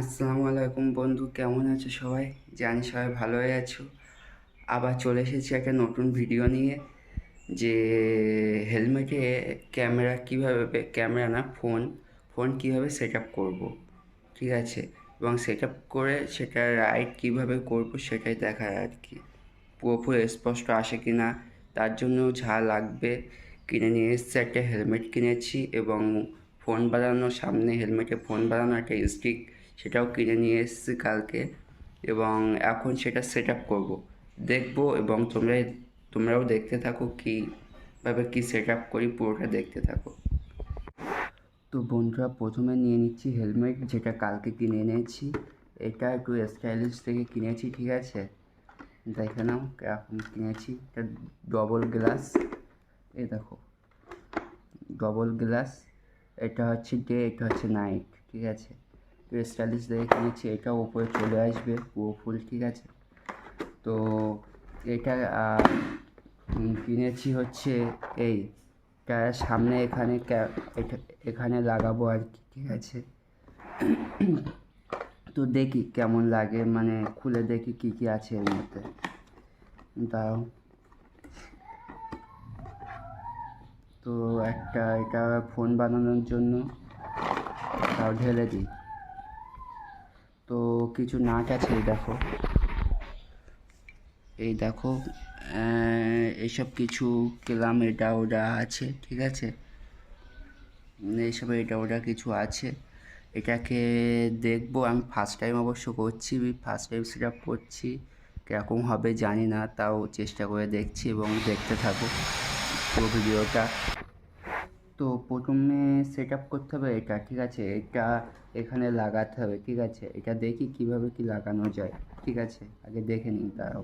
আসসালামু আলাইকুম বন্ধু, কেমন আছো সবাই? জানি সবাই ভালোই আছো। আবার চলে এসেছি একটা নতুন ভিডিও নিয়ে, যে হেলমেটে ক্যামেরা কীভাবে, ক্যামেরা না ফোন ফোন কীভাবে সেট আপ করব, ঠিক আছে? এবং সেট আপ করে সেটা রাইড কীভাবে করব সেটাই দেখার আর কি। পুরোপুরি স্পষ্ট আসে কি না, তার জন্য যা লাগবে কিনে নিয়ে এসেছি একটা হেলমেট কিনেছি এবং ফোন বাজানোর সামনে হেলমেটে ফোন বাজানো একটা স্টিক সেটাও কিনে নিয়ে এসেছি কালকে এবং এখন সেটা সেট আপ করব। দেখব এবং তোমরা তোমরাও দেখতে থাকো কীভাবে কী সেট আপ করি, পুরোটা দেখতে থাকো। তো বন্ধুরা, প্রথমে নিয়ে নিচ্ছি হেলমেট যেটা কালকে কিনে এনেছি। এটা একটু স্টাইলিশ থেকে কিনেছি, ঠিক আছে? দেখে নাও, কীরকম কিনেছি। এটা ডবল গ্লাস এই দেখো। ডবল গ্লাস এটা হচ্ছে ডে এটা হচ্ছে নাইট ঠিক আছে? স্টাইলিশ দেখে কিনেছি এটাও উপরে চলে আসবে, পুরো ফুল, ঠিক আছে? তো এটা কিনেছি হচ্ছে এই এটা সামনে এখানে এটা, এখানে লাগাবো আর কি, ঠিক আছে? তো দেখি কেমন লাগে মানে খুলে দেখি কি কি আছে এর মধ্যে। দাও। তো একটা, এটা ফোন বানানোর জন্য, তাও ঢেলে দিই। তো কিছু নাট আছে দেখো। এই দেখো আহ, এইসব কিছু কেলাম এটা ওটা আছে ঠিক আছে? এইসব এটা ওটা কিছু আছে। এটাকে দেখব আমি ফার্স্ট টাইম অবশ্য করছি ফার্স্ট টাইম সেট আপ করছি কীরকম হবে জানি না তাও চেষ্টা করে দেখছি এবং দেখতে থাকো পুরো ভিডিওটা তো প্রথমে সেট আপ করতে হবে এটা ঠিক আছে? এটা এখানে লাগাতে হবে, ঠিক আছে? এটা দেখি কীভাবে কি লাগানো যায়, ঠিক আছে? আগে দেখে নিই তাও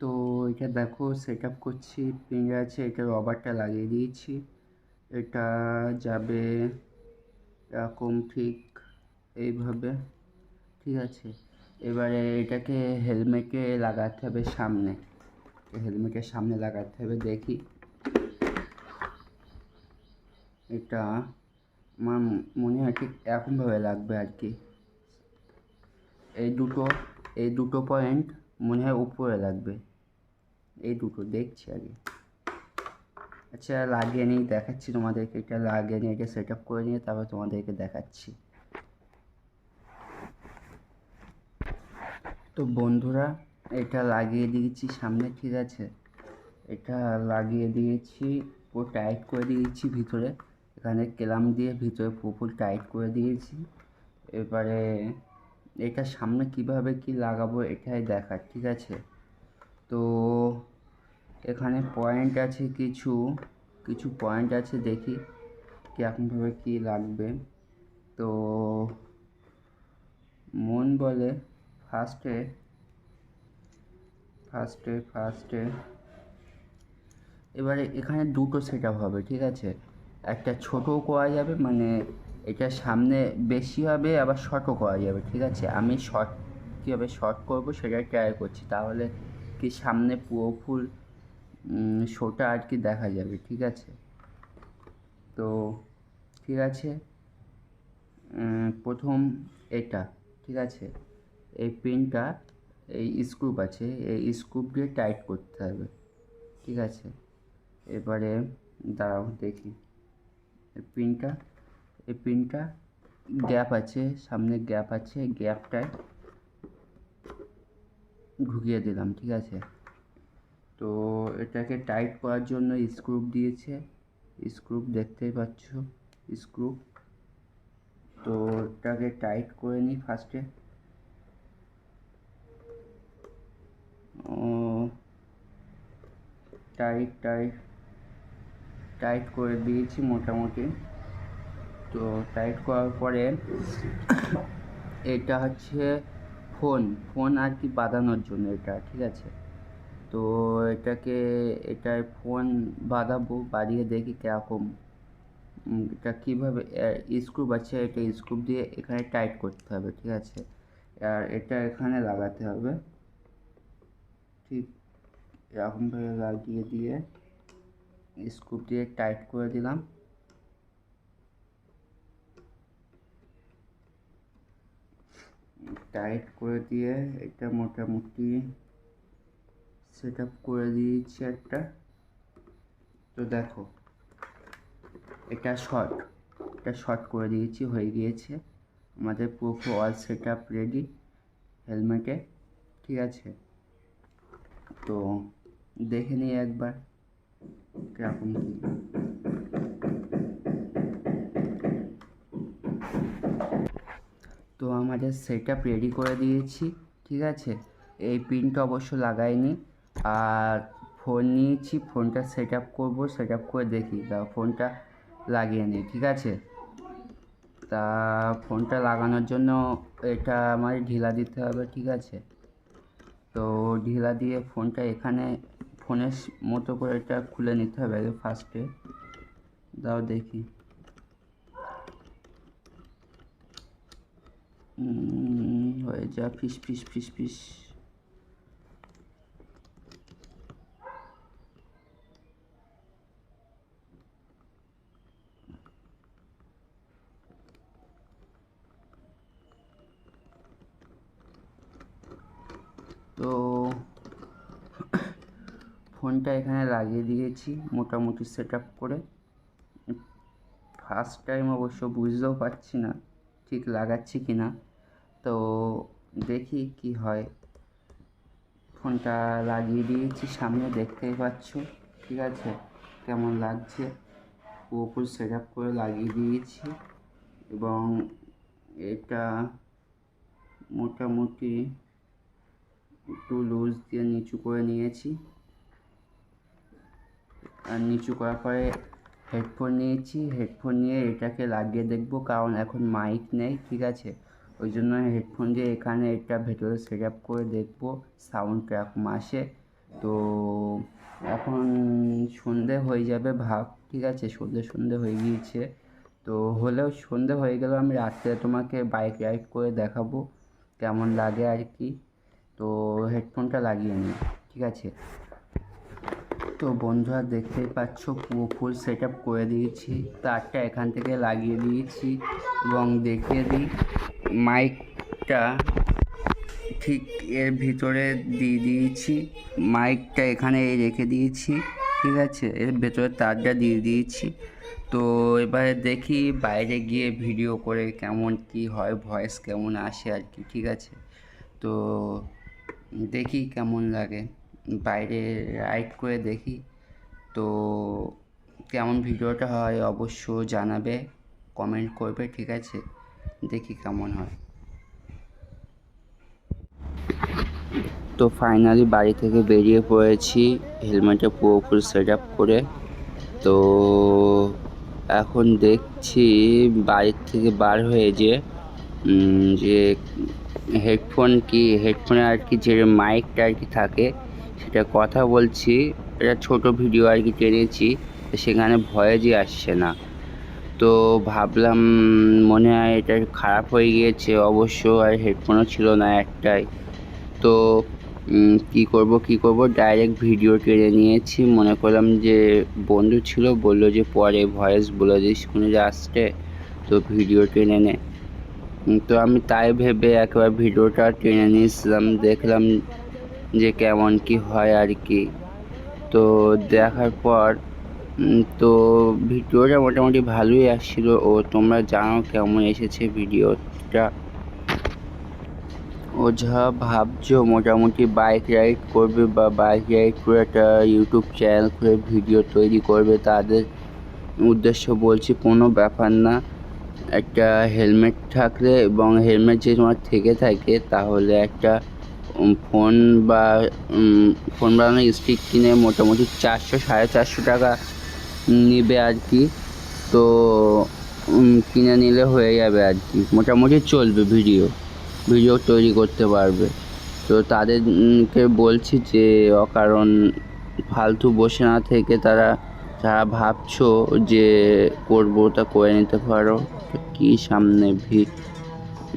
তো এটা দেখো সেট আপ করছি পিন আছে, এটা রবারটা লাগিয়ে দিয়েছি। এটা যাবে এরকম ঠিক এইভাবে, ঠিক আছে? এবারে এটাকে হেলমেটে লাগাতে হবে সামনে। হেলমেটের সামনে লাগাতে হবে, দেখি। এটা আমার মনে হয় ঠিক এরকমভাবে লাগবে আর কি। এই দুটো এই দুটো পয়েন্ট মনে হয় উপরে লাগবে। এই দুটো দেখছি আগে। আচ্ছা লাগিয়ে নিই, দেখাচ্ছি তোমাদেরকে। এটা লাগিয়ে নিয়ে, এটা সেট আপ করে নিয়ে, তারপর তোমাদেরকে দেখাচ্ছি। তো বন্ধুরা, এটা লাগিয়ে দিয়েছি, সামনে ঠিক আছে। এটা লাগিয়ে দিয়েছি ও টাইট করে দিয়েছি ভিতরে। এখানে কেলাম দিয়ে ভিতরে পুরো টাইট করে দিয়েছি। এবারে এটা সামনে কীভাবে কি লাগাবো এটাই দেখার, ঠিক আছে? তো এখানে পয়েন্ট আছে কিছু কিছু পয়েন্ট আছে দেখি কীরকমভাবে কী লাগবে। তো মন বলে ফার্স্টে ফার্স্টে ফার্স্টে এবারে এখানে দুটো সেট হবে, ঠিক আছে? একটা ছোটও করা যাবে মানে এটা সামনে বেশি হবে, আবার শর্টও করা যাবে, ঠিক আছে? আমি শর্ট কীভাবে শর্ট করব সেটাই ট্রাই করছি, তাহলে কি সামনে পুরো ফুল শোটা আর কি দেখা যাবে, ঠিক আছে? তো ঠিক আছে প্রথম এটা, ঠিক আছে? এই পেনটা এই স্ক্রুপ আছে, এই স্ক্রুপ দিয়ে টাইট করতে হবে, ঠিক আছে? এবারে, দাঁড়াও দেখি। এই পিনটা এই পিনটা গ্যাপ আছে, সামনে গ্যাপ আছে গ্যাপটায় ঢুকিয়ে দিলাম, ঠিক আছে? তো এটাকে টাইট করার জন্য স্ক্রুপ দিয়েছে স্ক্রুপ দেখতেই পাচ্ছ স্ক্রুপ তো এটাকে টাইট করে নিই ফার্স্টে টাইট টাইট টাইট করে দিয়েছি মোটামুটি। তো টাইট করার পরে এটা হচ্ছে ফোন ফোন আর কি বাঁধানোর জন্য এটা, ঠিক আছে? তো এটাকে এটায় ফোন বাঁধাবো, বাড়িয়ে দেখি কীরকম এটা কীভাবে স্ক্রুপ আছে, এটা স্ক্রুপ দিয়ে এখানে টাইট করতে হবে, ঠিক আছে? আর এটা এখানে লাগাতে হবে। ঠিক এরকমভাবে লাগিয়ে দিয়ে স্ক্রুপ দিয়ে টাইট করে দিলাম। টাইট করে দিয়ে এটা মোটামুটি সেট করে দিয়েছি একটা। তো দেখো, এটা শর্ট এটা শর্ট করে দিয়েছি, হয়ে গিয়েছে। আমাদের পুরো অল সেট রেডি হেলমেটে ঠিক আছে? তো দেখে নিই একবার। কীরকম কী? তো আমাদের সেট রেডি করে দিয়েছি, ঠিক আছে? এই পিনটা অবশ্য লাগাইনি, আর ফোন নিয়েছি ফোনটা সেট আপ করব সেট আপ করে দেখি। তা ফোনটা লাগিয়ে নিই, ঠিক আছে? তা ফোনটা লাগানোর জন্য এটা আমার ঢিলা দিতে হবে, ঠিক আছে? তো ঢিলা দিয়ে ফোনটা এখানে ফোনের মতো করে এটা খুলে নিতে হবে আগে ফার্স্টে। দাও দেখি। হয়ে যা ফিস ফিস ফিস ফিস তো ফোনটা এখানে লাগিয়ে দিয়েছি মোটামুটি সেট করে। ফার্স্ট টাইম অবশ্য বুঝতেও পারছি না ঠিক লাগাচ্ছি কি না। তো দেখি কি হয়। ফোনটা লাগিয়ে দিয়েছি, সামনে দেখতেই পাচ্ছ। ঠিক আছে, কেমন লাগছে? পুরোপুরি সেট আপ করে লাগিয়ে দিয়েছি এবং এটা মোটামুটি একটু লুজ দিয়ে নিচু করে নিয়েছি। নিচু করার পরে হেডফোন নিয়েছি, হেডফোন নিয়ে এটাকে লাগিয়ে দেখব, কারণ এখন মাইক নেই, ঠিক আছে? ওই জন্য হেডফোন দিয়ে এখানে এটা ভেতরে সেট আপ করে দেখব সাউন্ড কীরকম আসে তো এখন সন্ধে হয়ে যাবে ভাব, ঠিক আছে? সন্ধে সন্ধে হয়ে গিয়েছে। তো হলেও সন্ধে হয়ে গেলেও আমি রাত্রে তোমাকে বাইক রাইড করে দেখাবো, কেমন লাগে আর কি? তো হেডফোনটা লাগিয়ে নিই, ঠিক আছে? তো বন্ধুরা দেখতেই পাচ্ছ পুরো ফুল সেট করে দিয়েছি। তারটা এখান থেকে লাগিয়ে দিয়েছি এবং দেখিয়ে দিই মাইকটা ঠিক এর ভিতরে দিয়ে দিয়েছি। মাইকটা এখানে রেখে দিয়েছি, ঠিক আছে? এর ভেতরে তারটা দিয়ে দিয়েছি। তো এবারে দেখি বাইরে গিয়ে ভিডিও করে কেমন কি হয় ভয়েস কেমন আসে আর কি, ঠিক আছে? তো দেখি কেমন লাগে। বাইরে রাইড করে দেখি। তো কেমন ভিডিওটা হয় অবশ্য জানাবে, কমেন্ট করবে, ঠিক আছে? দেখি কেমন হয়। তো ফাইনালি বাড়ি থেকে বেরিয়ে পড়েছি হেলমেটে পুরোপুরি সেট আপ করে। তো এখন দেখছি বাড়ির থেকে বার হয়ে যে যে হেডফোন কি হেডফোনে আর কি যে মাইকটা আর কি থাকে সেটা কথা বলছি, এটা ছোট ভিডিও আর কি টেনেছি সেখানে ভয়েসই আসছে না। তো ভাবলাম মনে হয় এটা খারাপ হয়ে গিয়েছে, অবশ্য আর হেডফোনও ছিল না একটাই। তো কি করব কি করব? ডাইরেক্ট ভিডিও টেনে নিয়েছি, মনে করলাম যে বন্ধু ছিল, বলল যে পরে ভয়েস বলে দিস শুনে যে আসতে তো ভিডিও টেনে নে। তো আমি তাই ভেবে একবার ভিডিওটা টেনে নিয়েছিলাম, দেখলাম যে কেমন কি হয় আর কি। তো দেখার পর তো ভিডিওটা মোটামুটি ভালোই আসছিল। ও তোমরা জানো কেমন এসেছে ভিডিওটা। ও যা ভাবছ, মোটামুটি বাইক রাইড করবে বা বাইক রাইড করে একটা ইউটিউব চ্যানেল করে ভিডিও তৈরি করবে, তাদের উদ্দেশ্য বলছি কোনো ব্যাপার না। একটা হেলমেট থাকলে এবং হেলমেট যদি তোমার থেকে থাকে, তাহলে একটা ফোন বা ফোন বানানোর স্টিক কিনে মোটামুটি চারশো, সাড়ে চারশো টাকা নেবে আর কি। তো কিনে নিলে হয়ে যাবে আর কি। মোটামুটি চলবে ভিডিও ভিডিও তৈরি করতে পারবে। তো তাদেরকে বলছি যে, অকারণ ফালতু বসে না থেকে তারা, যারা ভাবছ যে করব তা করে নিতে পারো কি সামনে ভিড়?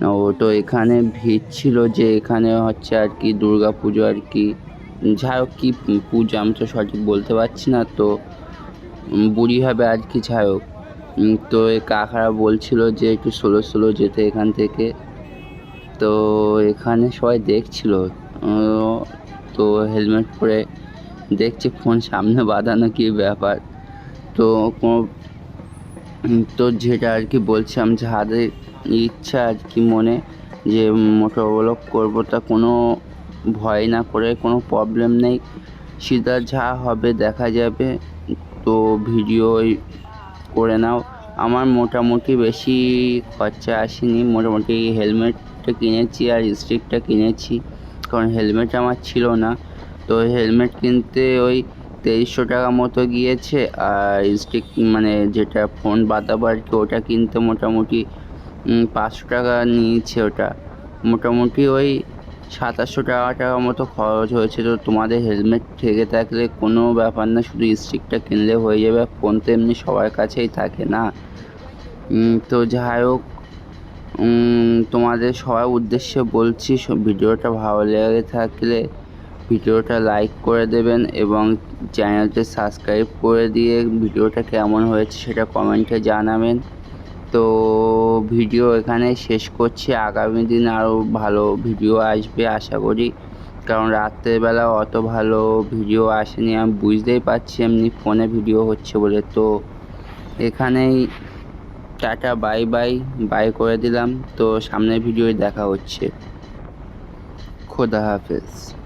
ও তো এখানে ভিড় ছিল যে এখানে হচ্ছে আর কি দুর্গা পুজো আর কি। যাই হোক, কী পুজো আমি তো সঠিক বলতে পারছি না, তো বুড়ি হবে আর কি যাই হোক। তো এই কাকারা বলছিল যে একটু স্লো স্লো যেতে এখান থেকে। তো এখানে সবাই দেখছিল। তো হেলমেট পরে দেখছে ফোন সামনে বাঁধানো কী ব্যাপার। তো কোনো তো যেটা আর কি বলছিলাম যাদের ইচ্ছা আর কি মনে যে মোটর ব্লগ করব তা কোনো ভয় না করে, কোনো প্রবলেম নেই। সিধা যা হবে দেখা যাবে, তো ভিডিও করে নাও। আমার মোটামুটি বেশি খরচা আসেনি, মোটামুটি হেলমেটটা কিনেছি আর স্টিকটা কিনেছি, কারণ হেলমেট আমার ছিল না। তো হেলমেট কিনতে ওই তেইশশো টাকা মতো গিয়েছে, আর স্টিক মানে যেটা ফোন কি, ওটা কিনতে মোটামুটি পাঁচশো টাকা নিয়েছে ওটা। মোটামুটি ওই সাতাশশো টাকা টাকা মতো খরচ হয়েছে। তো তোমাদের হেলমেট থেকে থাকলে কোনো ব্যাপার না, শুধু স্টিকটা কিনলে হয়ে যাবে। ফোন তো এমনি সবার কাছেই থাকে না। তো যাই হোক তোমাদের সবার উদ্দেশ্যে বলছি ভিডিওটা ভালো লেগে থাকলে ভিডিওটা লাইক করে দেবেন এবং চ্যানেলটি সাবস্ক্রাইব করে দিয়ে ভিডিওটা কেমন হয়েছে সেটা কমেন্টে জানাবেন। তো ভিডিও এখানে শেষ করছি। আগামী দিন আরও ভালো ভিডিও আসবে আশা করি। কারণ রাত্রেবেলা অত ভালো ভিডিও আসেনি। আমি বুঝতেই পারছি এমনি ফোনে ভিডিও হচ্ছে বলে। তো এখানেই টাটা, বাই বাই বাই করে দিলাম। তো সামনের ভিডিওয় দেখা হচ্ছে। খোদা হাফেজ।